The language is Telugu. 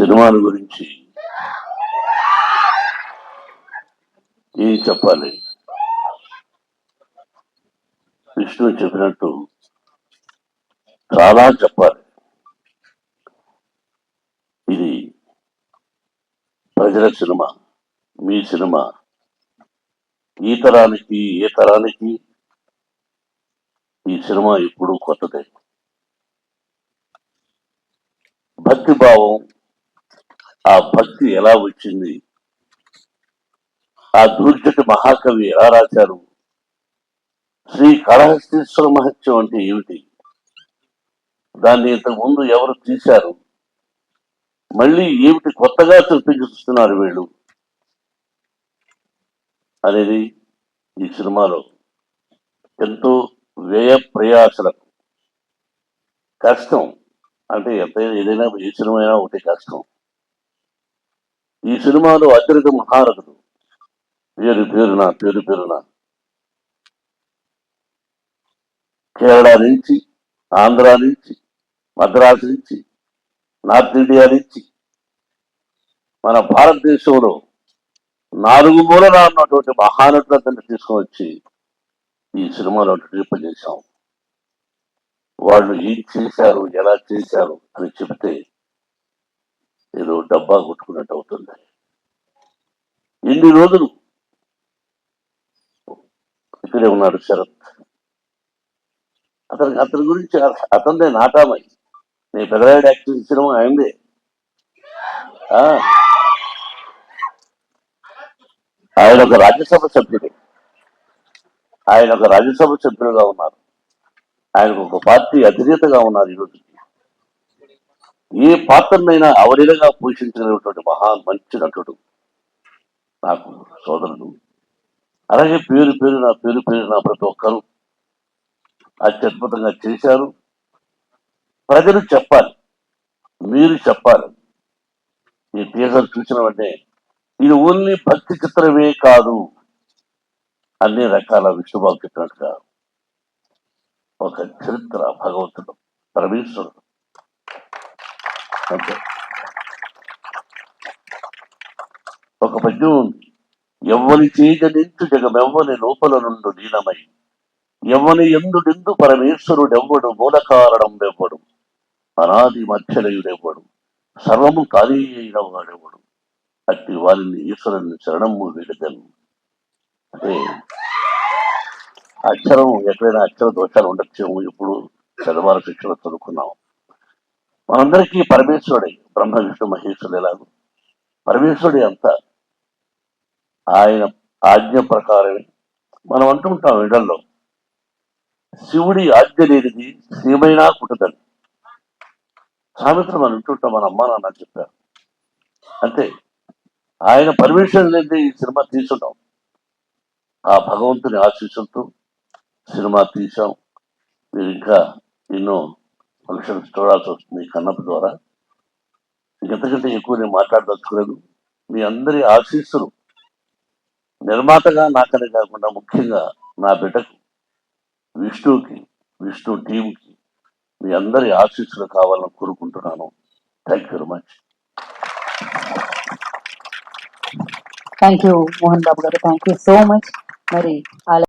సినిమాల గురించి ఏం చెప్పాలి. విష్ణు చెప్పినట్టు చాలా చెప్పాలి. ఇది ప్రజల సినిమా మీ సినిమా. ఈ తరానికి ఏ తరానికి ఈ సినిమా ఇప్పుడు కొత్తదే. భక్తి భావం ఆ భక్తి ఎలా వచ్చింది? ఆ దూర్జటి మహాకవి ఎలా రాశారు? శ్రీ కాళహస్తీశ్వర మహత్యం అంటే ఏమిటి? దాన్ని ఇంతకు ముందు ఎవరు తీశారు? మళ్ళీ ఏమిటి కొత్తగా చూపించుతున్నారు వీళ్ళు? అనేది ఈ సినిమాలో ఎంతో వ్యయ ప్రయాసలకు కష్టం. అంటే ఎంత ఏదైనా ఏ సినిమా అయినా ఒకటి కష్టం. ఈ సినిమాలో అత్యధిక మహారథుడు. పేరు పేరున పేరు పేరున. కేరళ నుంచి ఆంధ్ర నుంచి మద్రాసు నుంచి నార్త్ ఇండియా నుంచి మన భారతదేశంలో నాలుగు మూలన ఉన్నటువంటి మహానటులందరినీ తీసుకొని వచ్చి ఈ సినిమాలో చేశాం. వాళ్ళు ఏం చేశారు ఎలా చేశారు అని చెప్తే ఏదో డబ్బా కొట్టుకున్నట్టు అవుతుంది. ఎన్ని రోజులు ఇక్కడే ఉన్నాడు శరత్. అతనికి అతని గురించి అతనిదే నాటామై. నేను పెద్దవాడు యాక్టింగ్ సినిమా ఆయనదే. ఆయన ఒక రాజ్యసభ సభ్యుడే. ఆయన ఒక రాజ్యసభ సభ్యులుగా ఉన్నారు. ఆయనకు ఒక పార్టీ అధినేతగా ఉన్నారు ఈరోజు. ఏ పాత్రనైనా అవలీలగా పోషించగలిగినటువంటి మహా మంచి నటుడు నాకు సోదరుడు. అలాగే పేరు పేరు నా పేరు పేరు నా ప్రతి ఒక్కరు అత్యద్భుతంగా చేశారు. ప్రజలు చెప్పాలి మీరు చెప్పాలి. ఈ టీజర్ చూసిన వెంటనే ఇది ఓన్లీ భక్తి చిత్రమే కాదు అన్ని రకాల విష్ణుబాబు చెప్పినట్టుగా ఒక చరిత్ర భగవంతుడు పరమేశ్వరుడు. ఓకే ఒక పద్యం ఉంది ఎవ్వని జగం జగమెవ్వని లోపల నుండు నీలమై ఎవ్వని ఎందుడెందు పరమేశ్వరుడెవ్వడు మూల కారణం ఎవ్వడు అనాది మధ్యలయుడెవ్వడు సర్వము ఖాళీ అయిన వాడెవ్వడు. అట్టి వారిని ఈశ్వరుని శరణము వీడదను అంటే అక్షరం ఎక్కడైనా అక్షర దోషాలు ఉండొచ్చేమో ఇప్పుడు చదవాల శిక్షణ చదువుకున్నాం. మనందరికీ పరమేశ్వరుడే బ్రహ్మ విష్ణు మహేశ్వరుడు ఎలాగో. పరమేశ్వరుడే అంతా. ఆయన ఆజ్ఞ ప్రకారమే. మనం అంటుంటాం ఇళ్ళలో శివుడి ఆజ్ఞ లేనిది శ్రీమైనా కుటుంబం సామెతలు మనం వింటుంటాం మన అమ్మా నాన్న చెప్పారు. అంతే ఆయన పర్మిషన్ లేని ఈ సినిమా తీసుంటాం ఆ భగవంతుని ఆశీస్సులతో సినిమా తీసాం మీరు ఇంకా ఎన్నో ఫంక్షన్స్ చూడాల్సి వస్తుంది కన్నప్ప ద్వారా. ఇంకెంతకంటే ఎక్కువ నేను మాట్లాడదలుచుకోలేదు. మీ అందరి ఆశీస్సులు నిర్మాతగా నాకనే కాకుండా ముఖ్యంగా నా బిడ్డకు విష్ణుకి విష్ణు టీంకి మీ అందరి ఆశీస్సులు కావాలని కోరుకుంటున్నాను. Thank you very much thank you Mohan Babu గారు. థ్యాంక్ యూ సో మచ్ మరి